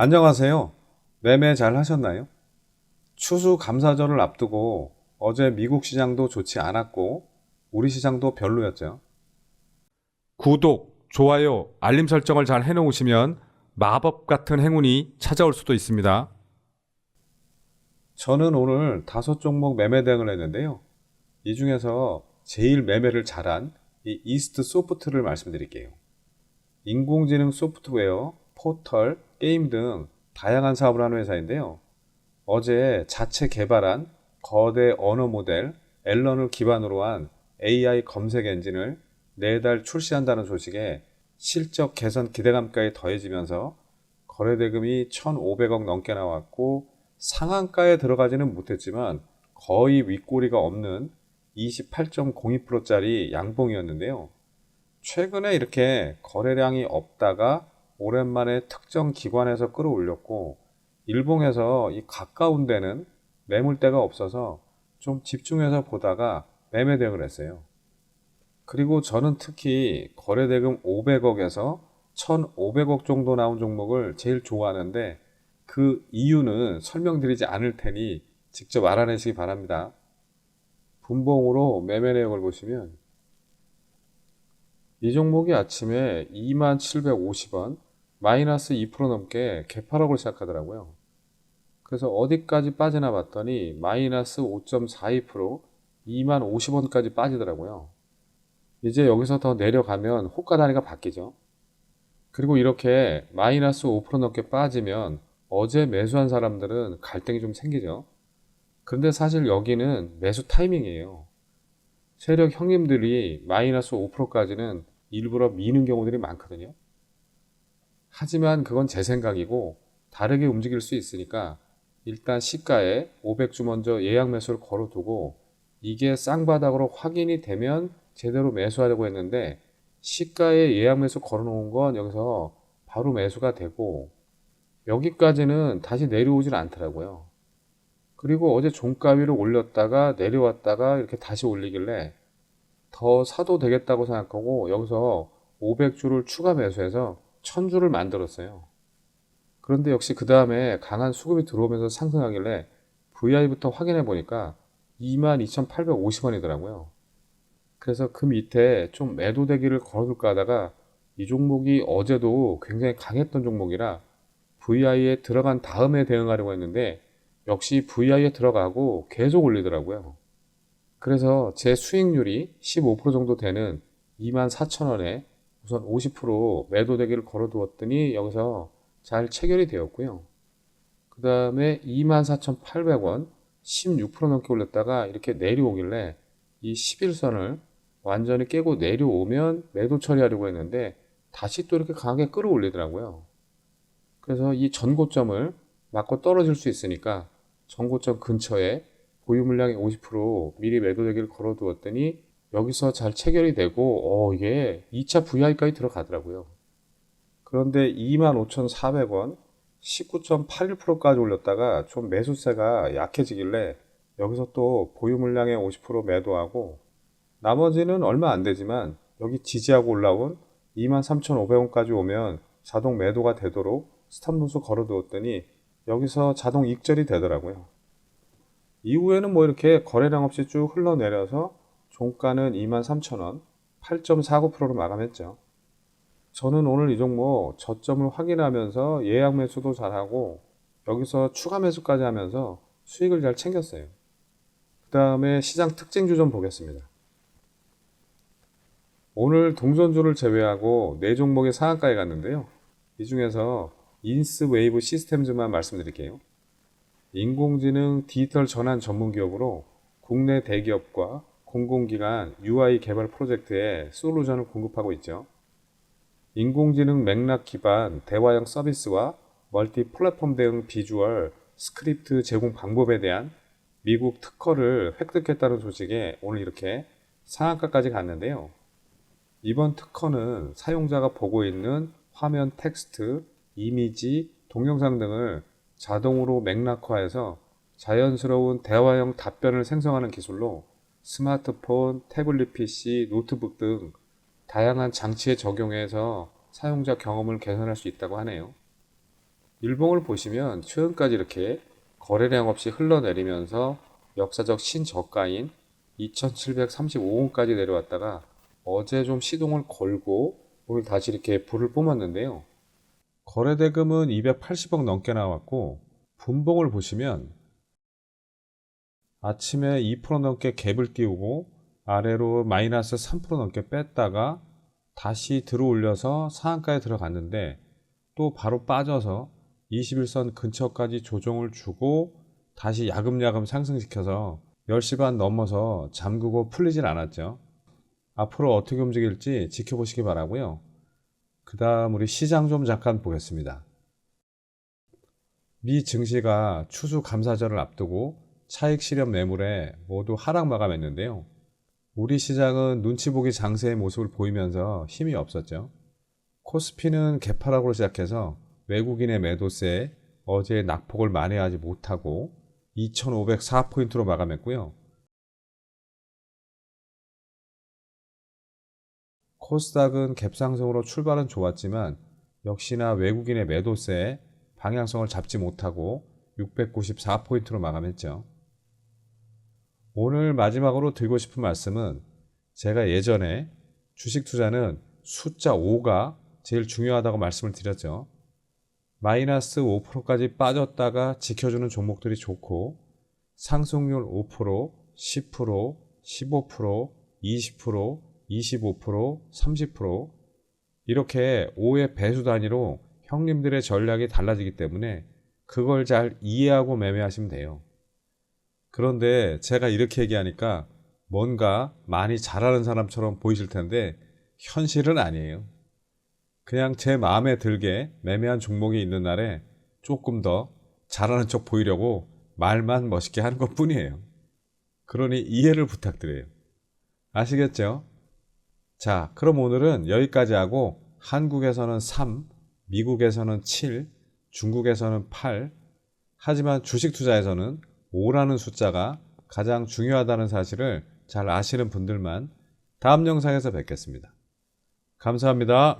안녕하세요. 매매 잘 하셨나요? 추수 감사절을 앞두고 어제 미국 시장도 좋지 않았고 우리 시장도 별로였죠. 구독, 좋아요, 알림 설정을 잘 해놓으시면 마법 같은 행운이 찾아올 수도 있습니다. 저는 오늘 다섯 종목 매매 대응을 했는데요. 이 중에서 제일 매매를 잘한 이 이스트 소프트를 말씀드릴게요. 인공지능 소프트웨어, 포털, 게임 등 다양한 사업을 하는 회사인데요. 어제 자체 개발한 거대 언어 모델 앨런을 기반으로 한 AI 검색 엔진을 내달 출시한다는 소식에 실적 개선 기대감까지 더해지면서 거래대금이 1,500억 넘게 나왔고 상한가에 들어가지는 못했지만 거의 윗꼬리가 없는 28.02%짜리 양봉이었는데요. 최근에 이렇게 거래량이 없다가 오랜만에 특정 기관에서 끌어올렸고 일봉에서 이 가까운 데는 매물대가 없어서 좀 집중해서 보다가 매매 대응을 했어요. 그리고 저는 특히 거래대금 500억에서 1,500억 정도 나온 종목을 제일 좋아하는데 그 이유는 설명드리지 않을 테니 직접 알아내시기 바랍니다. 분봉으로 매매 내역을 보시면 이 종목이 아침에 2750원 마이너스 2% 넘게 개파락을 시작하더라고요. 그래서 어디까지 빠지나 봤더니 마이너스 5.42% 2만 50원까지 빠지더라고요. 이제 여기서 더 내려가면 호가 단위가 바뀌죠. 그리고 이렇게 마이너스 5% 넘게 빠지면 어제 매수한 사람들은 갈등이 좀 생기죠. 그런데 사실 여기는 매수 타이밍이에요. 세력 형님들이 마이너스 5%까지는 일부러 미는 경우들이 많거든요. 하지만 그건 제 생각이고 다르게 움직일 수 있으니까 일단 시가에 500주 먼저 예약 매수를 걸어두고 이게 쌍바닥으로 확인이 되면 제대로 매수하려고 했는데 시가에 예약 매수 걸어놓은 건 여기서 바로 매수가 되고 여기까지는 다시 내려오질 않더라고요. 그리고 어제 종가 위로 올렸다가 내려왔다가 이렇게 다시 올리길래 더 사도 되겠다고 생각하고 여기서 500주를 추가 매수해서 1000주를 만들었어요. 그런데 역시 그 다음에 강한 수급이 들어오면서 상승하길래 VI부터 확인해 보니까 22,850원이더라고요. 그래서 그 밑에 좀 매도 대기를 걸어둘까 하다가 이 종목이 어제도 굉장히 강했던 종목이라 VI에 들어간 다음에 대응하려고 했는데 역시 VI에 들어가고 계속 올리더라고요. 그래서 제 수익률이 15% 정도 되는 24,000원에 우선 50% 매도 대기를 걸어두었더니 여기서 잘 체결이 되었고요. 그 다음에 24,800원 16% 넘게 올렸다가 이렇게 내려오길래 이 11선을 완전히 깨고 내려오면 매도 처리하려고 했는데 다시 또 이렇게 강하게 끌어올리더라고요. 그래서 이 전고점을 맞고 떨어질 수 있으니까 전고점 근처에 보유 물량의 50% 미리 매도 대기를 걸어두었더니 여기서 잘 체결이 되고 어 이게 2차 VI까지 들어가더라고요. 그런데 25,400원 19.81%까지 올렸다가 좀 매수세가 약해지길래 여기서 또 보유 물량의 50% 매도하고 나머지는 얼마 안 되지만 여기 지지하고 올라온 23,500원까지 오면 자동 매도가 되도록 스탑루스 걸어두었더니 여기서 자동 익절이 되더라고요. 이후에는 뭐 이렇게 거래량 없이 쭉 흘러내려서 종가는 23,000원 8.49%로 마감했죠. 저는 오늘 이 종목 저점을 확인하면서 예약 매수도 잘하고 여기서 추가 매수까지 하면서 수익을 잘 챙겼어요. 그 다음에 시장 특징주 좀 보겠습니다. 오늘 동전주를 제외하고 네 종목이 상한가에 갔는데요. 이 중에서 인스 웨이브 시스템즈만 말씀드릴게요. 인공지능 디지털 전환 전문 기업으로 국내 대기업과 공공기관 UI 개발 프로젝트에 솔루션을 공급하고 있죠. 인공지능 맥락 기반 대화형 서비스와 멀티 플랫폼 대응 비주얼 스크립트 제공 방법에 대한 미국 특허를 획득했다는 소식에 오늘 이렇게 상한가까지 갔는데요. 이번 특허는 사용자가 보고 있는 화면 텍스트, 이미지, 동영상 등을 자동으로 맥락화해서 자연스러운 대화형 답변을 생성하는 기술로 스마트폰, 태블릿 PC, 노트북 등 다양한 장치에 적용해서 사용자 경험을 개선할 수 있다고 하네요. 일봉을 보시면 최근까지 이렇게 거래량 없이 흘러내리면서 역사적 신저가인 2735원까지 내려왔다가 어제 좀 시동을 걸고 오늘 다시 이렇게 불을 뿜었는데요. 거래대금은 280억 넘게 나왔고 분봉을 보시면 아침에 2% 넘게 갭을 띄우고 아래로 마이너스 3% 넘게 뺐다가 다시 들어올려서 상한가에 들어갔는데 또 바로 빠져서 21선 근처까지 조정을 주고 다시 야금야금 상승시켜서 10시 반 넘어서 잠그고 풀리질 않았죠. 앞으로 어떻게 움직일지 지켜보시기 바라고요. 그 다음 우리 시장 좀 잠깐 보겠습니다. 미 증시가 추수 감사절을 앞두고 차익 실현 매물에 모두 하락 마감했는데요. 우리 시장은 눈치 보기 장세의 모습을 보이면서 힘이 없었죠. 코스피는 개파락으로 시작해서 외국인의 매도세에 어제 낙폭을 만회하지 못하고 2,504포인트로 마감했고요. 코스닥은 갭상승으로 출발은 좋았지만 역시나 외국인의 매도세에 방향성을 잡지 못하고 694포인트로 마감했죠. 오늘 마지막으로 드리고 싶은 말씀은 제가 예전에 주식 투자는 숫자 5가 제일 중요하다고 말씀을 드렸죠. 마이너스 5%까지 빠졌다가 지켜주는 종목들이 좋고 상승률 5%, 10%, 15%, 20%, 25%, 30% 이렇게 5의 배수 단위로 형님들의 전략이 달라지기 때문에 그걸 잘 이해하고 매매하시면 돼요. 그런데 제가 이렇게 얘기하니까 뭔가 많이 잘하는 사람처럼 보이실 텐데 현실은 아니에요. 그냥 제 마음에 들게 매매한 종목이 있는 날에 조금 더 잘하는 척 보이려고 말만 멋있게 하는 것 뿐이에요. 그러니 이해를 부탁드려요. 아시겠죠? 자, 그럼 오늘은 여기까지 하고 한국에서는 3, 미국에서는 7, 중국에서는 8, 하지만 주식 투자에서는 5라는 숫자가 가장 중요하다는 사실을 잘 아시는 분들만 다음 영상에서 뵙겠습니다. 감사합니다.